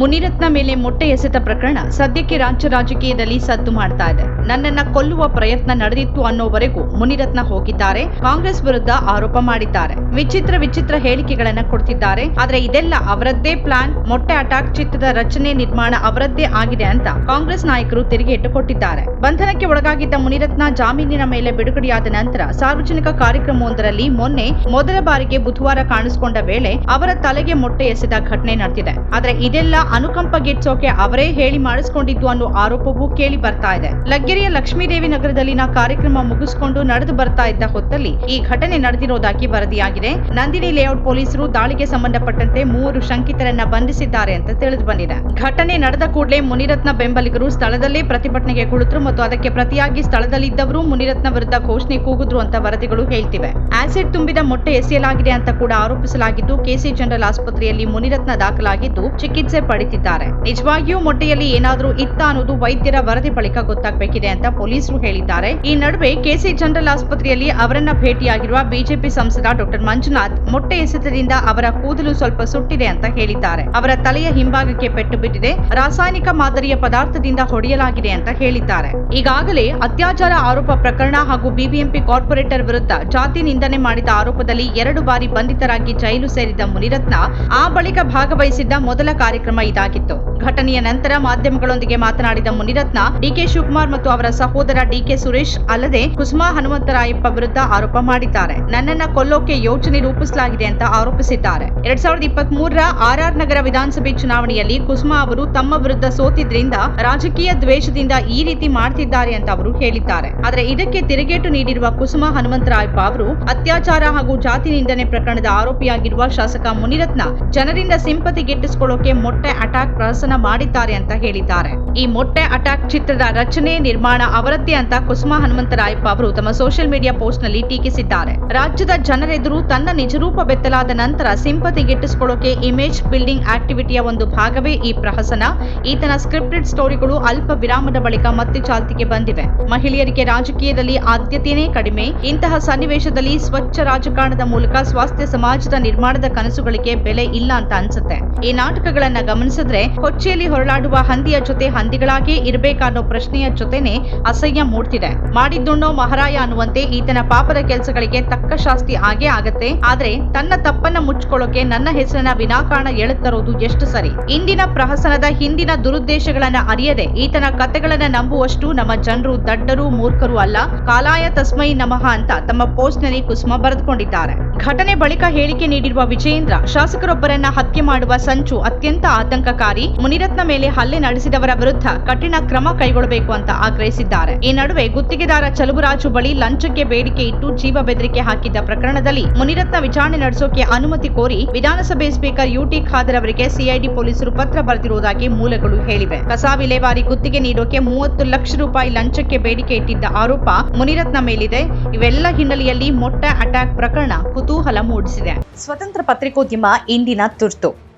ಮುನಿರತ್ನ ಮೇಲೆ ಮೊಟ್ಟೆ ಎಸೆತ ಪ್ರಕರಣ ಸದ್ಯಕ್ಕೆ ರಾಜ್ಯ ರಾಜಕೀಯದಲ್ಲಿ ಸದ್ದು ಮಾಡ್ತಾ ಇದೆ. ನನ್ನನ್ನ ಕೊಲ್ಲುವ ಪ್ರಯತ್ನ ನಡೆದಿತ್ತು ಅನ್ನೋವರೆಗೂ ಮುನಿರತ್ನ ಹೋಗಿದ್ದಾರೆ. ಕಾಂಗ್ರೆಸ್ ವಿರುದ್ಧ ಆರೋಪ ಮಾಡಿದ್ದಾರೆ. ವಿಚಿತ್ರ ವಿಚಿತ್ರ ಹೇಳಿಕೆಗಳನ್ನ ಕೊಡ್ತಿದ್ದಾರೆ. ಆದ್ರೆ ಇದೆಲ್ಲ ಅವರದ್ದೇ ಪ್ಲಾನ್. ಮೊಟ್ಟೆ ಅಟ್ಯಾಕ್ ಚಿತ್ರದ ರಚನೆ ನಿರ್ಮಾಣ ಅವರದ್ದೇ ಆಗಿದೆ ಅಂತ ಕಾಂಗ್ರೆಸ್ ನಾಯಕರು ತಿರುಗೇಟು ಕೊಟ್ಟಿದ್ದಾರೆ ಬಂಧನಕ್ಕೆ ಒಳಗಾಗಿದ್ದ ಮುನಿರತ್ನ ಜಾಮೀನಿನ ಮೇಲೆ ಬಿಡುಗಡೆಯಾದ ನಂತರ ಸಾರ್ವಜನಿಕ ಕಾರ್ಯಕ್ರಮವೊಂದರಲ್ಲಿ ಮೊನ್ನೆ ಮೊದಲ ಬಾರಿಗೆ ಬುಧವಾರ ಕಾಣಿಸಿಕೊಂಡ ವೇಳೆ ಅವರ ತಲೆಗೆ ಮೊಟ್ಟೆ ಎಸೆದ ಘಟನೆ ನಡೆದಿದೆ. ಆದ್ರೆ ಇದೆಲ್ಲ ಅನುಕಂಪ ಗಿಟ್ಸೋಕೆ ಅವರೇ ಹೇಳಿ ಮಾಡಿಸಿಕೊಂಡಿದ್ದು ಅನ್ನೋ ಆರೋಪವೂ ಕೇಳಿ ಬರ್ತಾ ಇದೆ. ಲಗ್ಗೆರೆಯ ಲಕ್ಷ್ಮೀದೇವಿ ನಗರದಲ್ಲಿನ ಕಾರ್ಯಕ್ರಮ ಮುಗಿಸಿಕೊಂಡು ನಡೆದು ಬರ್ತಾ ಇದ್ದ ಹೊತ್ತಲ್ಲಿ ಈ ಘಟನೆ ನಡೆದಿರೋದಾಗಿ ವರದಿಯಾಗಿದೆ. ನಂದಿನಿ ಲೇಔಟ್ ಪೊಲೀಸರು ದಾಳಿಗೆ ಸಂಬಂಧಪಟ್ಟಂತೆ ಮೂವರು ಶಂಕಿತರನ್ನ ಬಂಧಿಸಿದ್ದಾರೆ ಅಂತ ತಿಳಿದು ಬಂದಿದೆ. ಘಟನೆ ನಡೆದ ಕೂಡಲೇ ಮುನಿರತ್ನ ಬೆಂಬಲಿಗರು ಸ್ಥಳದಲ್ಲೇ ಪ್ರತಿಭಟನೆಗೆ ಕುಳಿತರು ಮತ್ತು ಅದಕ್ಕೆ ಪ್ರತಿಯಾಗಿ ಸ್ಥಳದಲ್ಲಿದ್ದವರು ಮುನಿರತ್ನ ವಿರುದ್ಧ ಘೋಷಣೆ ಕೂಗಿದ್ರು ಅಂತ ವರದಿಗಳು ಹೇಳ್ತಿವೆ. ಆಸಿಡ್ ತುಂಬಿದ ಮೊಟ್ಟೆ ಎಸೆಯಲಾಗಿದೆ ಅಂತ ಕೂಡ ಆರೋಪಿಸಲಾಗಿದ್ದು, ಕೆಸಿ ಜನರಲ್ ಆಸ್ಪತ್ರೆಯಲ್ಲಿ ಮುನಿರತ್ನ ದಾಖಲಾಗಿದ್ದು ಚಿಕಿತ್ಸೆ ಪಡೆದಿದ್ದಾರೆ ನಿಜವಾಗಿಯೂ ಮೊಟ್ಟೆಯಲ್ಲಿ ಏನಾದರೂ ಇತ್ತ ಅನ್ನೋದು ವೈದ್ಯರ ವರದಿ ಬಳಿಕ ಗೊತ್ತಾಗಬೇಕಿದೆ ಅಂತ ಪೊಲೀಸರು ಹೇಳಿದ್ದಾರೆ. ಈ ನಡುವೆ ಕೆಸಿ ಜನರಲ್ ಆಸ್ಪತ್ರೆಯಲ್ಲಿ ಅವರನ್ನ ಭೇಟಿಯಾಗಿರುವ ಬಿಜೆಪಿ ಸಂಸದ ಡಾಕ್ಟರ್ ಮಂಜುನಾಥ್ ಮೊಟ್ಟೆ ಎಸೆತದಿಂದ ಅವರ ಕೂದಲು ಸ್ವಲ್ಪ ಸುಟ್ಟಿದೆ ಅಂತ ಹೇಳಿದ್ದಾರೆ. ಅವರ ತಲೆಯ ಹಿಂಭಾಗಕ್ಕೆ ಪೆಟ್ಟು ಬಿಟ್ಟಿದೆ ರಾಸಾಯನಿಕ ಮಾದರಿಯ ಪದಾರ್ಥದಿಂದ ಹೊಡೆಯಲಾಗಿದೆ ಅಂತ ಹೇಳಿದ್ದಾರೆ. ಈಗಾಗಲೇ ಅತ್ಯಾಚಾರ ಆರೋಪ ಪ್ರಕರಣ ಹಾಗೂ ಬಿಬಿಎಂಪಿ ಕಾರ್ಪೊರೇಟರ್ ವಿರುದ್ಧ ಜಾತಿ ನಿಂದನೆ ಮಾಡಿದ ಆರೋಪದಲ್ಲಿ ಎರಡು ಬಾರಿ ಬಂಧಿತರಾಗಿ ಜೈಲು ಸೇರಿದ ಮುನಿರತ್ನ ಆ ಬಳಿಕ ಭಾಗವಹಿಸಿದ್ದ ಮೊದಲ ಕಾರ್ಯಕ್ರಮ ಇದಾಗಿತ್ತು. ಘಟನೆಯ ನಂತರ ಮಾಧ್ಯಮಗಳೊಂದಿಗೆ ಮಾತನಾಡಿದ ಮುನಿರತ್ನ ಡಿಕೆ ಶಿವಕುಮಾರ್ ಮತ್ತು ಅವರ ಸಹೋದರ ಡಿಕೆ ಸುರೇಶ್ ಅಲ್ಲದೆ ಕುಸುಮಾ ಹನುಮಂತರಾಯಪ್ಪ ವಿರುದ್ಧ ಆರೋಪ ಮಾಡಿದ್ದಾರೆ. ನನ್ನನ್ನ ಕೊಲ್ಲೋಕೆ ಯೋಜನೆ ರೂಪಿಸಲಾಗಿದೆ ಅಂತ ಆರೋಪಿಸಿದ್ದಾರೆ. ಎರಡ್ ಸಾವಿರದ ಇಪ್ಪತ್ತ್ ಮೂರರ ಆರ್ಆರ್ ನಗರ ವಿಧಾನಸಭೆ ಚುನಾವಣೆಯಲ್ಲಿ ಕುಸುಮಾ ಅವರು ತಮ್ಮ ವಿರುದ್ಧ ಸೋತಿದ್ರಿಂದ ರಾಜಕೀಯ ದ್ವೇಷದಿಂದ ಈ ರೀತಿ ಮಾಡ್ತಿದ್ದಾರೆ ಅಂತ ಅವರು ಹೇಳಿದ್ದಾರೆ. ಆದರೆ ಇದಕ್ಕೆ ತಿರುಗೇಟು ನೀಡಿರುವ ಕುಸುಮಾ ಹನುಮಂತರಾಯಪ್ಪ ಅವರು ಅತ್ಯಾಚಾರ ಹಾಗೂ ಜಾತಿ ನಿಂದನೆ ಪ್ರಕರಣದ ಆರೋಪಿಯಾಗಿರುವ ಶಾಸಕ ಮುನಿರತ್ನ ಜನರಿಂದ ಸಿಂಪತಿ ಗಿಟ್ಟಿಸಿಕೊಳ್ಳೋಕೆ ಮೊಟ್ಟೆ ಅಟ್ಯಾಕ್ ಪ್ರಹಸನ ಮಾಡಿದ್ದಾರೆ ಅಂತ ಹೇಳಿದ್ದಾರೆ. ಈ ಮೊಟ್ಟೆ ಅಟ್ಯಾಕ್ ಚಿತ್ರದ ರಚನೆ, ನಿರ್ಮಾಣ ಅವರದ್ದೇ ಅಂತ ಕುಸುಮಾ ಹನುಮಂತರಾಯಪ್ಪ ಅವರು ತಮ್ಮ ಸೋಷಿಯಲ್ ಮೀಡಿಯಾ ಪೋಸ್ಟ್ನಲ್ಲಿ ಟೀಕಿಸಿದ್ದಾರೆ. ರಾಜ್ಯದ ಜನರೆದುರು ತನ್ನ ನಿಜರೂಪ ಬೆತ್ತಲಾದ ನಂತರ ಸಿಂಪತಿ ಗಿಟ್ಟಿಸಿಕೊಳ್ಳೋಕೆ ಇಮೇಜ್ ಬಿಲ್ಡಿಂಗ್ ಆಕ್ಟಿವಿಟಿಯ ಒಂದು ಭಾಗವೇ ಈ ಪ್ರಹಸನ. ಈತನ ಸ್ಕ್ರಿಪ್ಟೆಡ್ ಸ್ಟೋರಿಗಳು ಅಲ್ಪ ವಿರಾಮದ ಬಳಿಕ ಮತ್ತೆ ಚಾಲ್ತಿಗೆ ಬಂದಿವೆ. ಮಹಿಳೆಯರಿಗೆ ರಾಜಕೀಯದಲ್ಲಿ ಆದ್ಯತೆಯೇ ಕಡಿಮೆ. ಇಂತಹ ಸನ್ನಿವೇಶದಲ್ಲಿ ಸ್ವಚ್ಛ ರಾಜಕಾರಣದ ಮೂಲಕ ಸ್ವಾಸ್ಥ್ಯ ಸಮಾಜದ ನಿರ್ಮಾಣದ ಕನಸುಗಳಿಗೆ ಬೆಲೆ ಇಲ್ಲ ಅಂತ ಅನ್ಸುತ್ತೆ. ಈ ನಾಟಕಗಳನ್ನ ಗಮನಿಸಿದ್ರೆ ಕೊಚ್ಚಿಯಲ್ಲಿ ಹೊರಳಾಡುವ ಹಂದಿಯ ಜೊತೆ ಹಂದಿಗಳಾಗೇ ಇರಬೇಕನ್ನೋ ಪ್ರಶ್ನೆಯ ಜೊತೆನೆ ಅಸಹ್ಯ ಮೂಡ್ತಿದೆ. ಮಾಡಿದ್ದುಣ್ಣೋ ಮಹಾರಾಯ ಅನ್ನುವಂತೆ ಈತನ ಪಾಪದ ಕೆಲಸಗಳಿಗೆ ತಕ್ಕ ಶಾಸ್ತಿ ಆಗೇ ಆಗತ್ತೆ. ಆದ್ರೆ ತನ್ನ ತಪ್ಪನ್ನ ಮುಚ್ಚಿಕೊಳ್ಳೋಕೆ ನನ್ನ ಹೆಸರನ್ನ ವಿನಾಕಾರಣ ಎಳುತ್ತರೋದು ಎಷ್ಟು ಸರಿ? ಇಂದಿನ ಪ್ರಹಸನದ ಹಿಂದಿನ ದುರುದ್ದೇಶಗಳನ್ನ ಅರಿಯದೆ ಈತನ ಕತೆಗಳನ್ನ ನಂಬುವಷ್ಟು ನಮ್ಮ ಜನರು ದಡ್ಡರು ಮೂರ್ಖರು ಅಲ್ಲ. ಕಾಲಾಯ ತಸ್ಮೈ ನಮಃ ಅಂತ ತಮ್ಮ ಪೋಸ್ಟ್ನಲ್ಲಿ ಕುಸುಮ ಬರೆದುಕೊಂಡಿದ್ದಾರೆ. ಘಟನೆ ಬಳಿಕ ಹೇಳಿಕೆ ನೀಡಿರುವ ವಿಜಯೇಂದ್ರ ಶಾಸಕರೊಬ್ಬರನ್ನ ಹತ್ಯೆ ಮಾಡುವ ಸಂಚು ಅತ್ಯಂತ ಆತಂಕಕಾರಿ. ಮುನಿರತ್ನ ಮೇಲೆ ಹಲ್ಲೆ ನಡೆಸಿದವರ ವಿರುದ್ಧ ಕಠಿಣ ಕ್ರಮ ಕೈಗೊಳ್ಳಬೇಕು ಅಂತ ಆಗ್ರಹಿಸಿದ್ದಾರೆ. ಈ ನಡುವೆ ಗುತ್ತಿಗೆದಾರ ಚಲುವರಾಜು ಬಳಿ ಲಂಚಕ್ಕೆ ಬೇಡಿಕೆ ಇಟ್ಟು ಜೀವ ಬೆದರಿಕೆ ಹಾಕಿದ್ದ ಪ್ರಕರಣದಲ್ಲಿ ಮುನಿರತ್ನ ವಿಚಾರಣೆ ನಡೆಸೋಕೆ ಅನುಮತಿ ಕೋರಿ ವಿಧಾನಸಭೆ ಸ್ಪೀಕರ್ ಯುಟಿ ಖಾದರ್ ಅವರಿಗೆ ಸಿಐಡಿ ಪೊಲೀಸರು ಪತ್ರ ಬರೆದಿರುವುದಾಗಿ ಮೂಲಗಳು ಹೇಳಿವೆ. ಕಸ ವಿಲೇವಾರಿ ಗುತ್ತಿಗೆ ನೀಡೋಕೆ ಮೂವತ್ತು ಲಕ್ಷ ರೂಪಾಯಿ ಲಂಚಕ್ಕೆ ಬೇಡಿಕೆ ಇಟ್ಟಿದ್ದ ಆರೋಪ ಮುನಿರತ್ನ ಮೇಲಿದೆ. ಇವೆಲ್ಲ ಹಿನ್ನೆಲೆಯಲ್ಲಿ ಮೊಟ್ಟ ಅಟ್ಯಾಕ್ ಪ್ರಕರಣ ಕುತೂಹಲ ಮೂಡಿಸಿದೆ. ಸ್ವತಂತ್ರ ಪತ್ರಿಕೋದ್ಯಮ ಇಂದಿನ ತುರ್ತು.